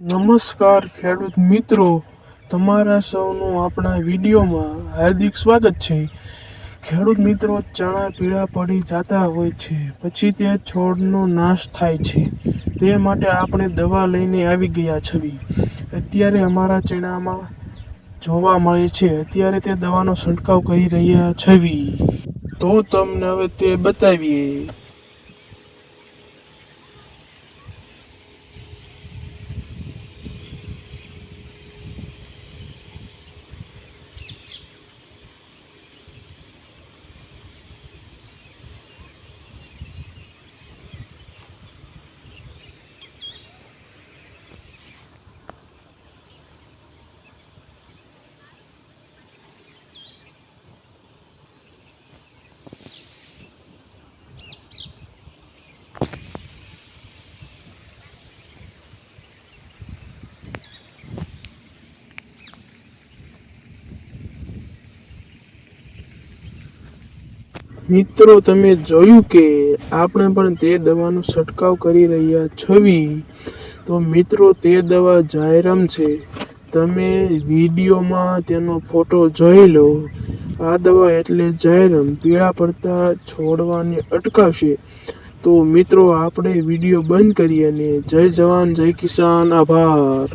નમસ્કાર, ખેડૂત મિત્રો. તમારા સૌનું આપણા વિડીયોમાં હાર્દિક સ્વાગત છે. ખેડૂત મિત્રો, ચણા પીળા પડી જતા હોય છે. પછી તે છોડનો નાશ થાય છે. તે માટે આપણે દવા લઈને આવી ગયા છવી. અત્યારે અમારા ચણામાં જોવા મળે છે. અત્યારે તે દવાનો છંટકાવ કરી રહ્યા છવી. તો તમને હવે તે બતાવીએ. મિત્રો, તમે જોયું કે આપણે પણ તે દવાનો છંટકાવ કરી રહ્યા છવી. તો મિત્રો, તે દવા જાયરમ છે. તમે વિડીયોમાં તેનો ફોટો જોઈ લો. આ દવા એટલે જાયરમ પીળા પડતા છોડવાને અટકાવશે. તો મિત્રો, આપણે વીડિયો બંધ કરીએ અને જય જવાન, જય કિસાન. આભાર.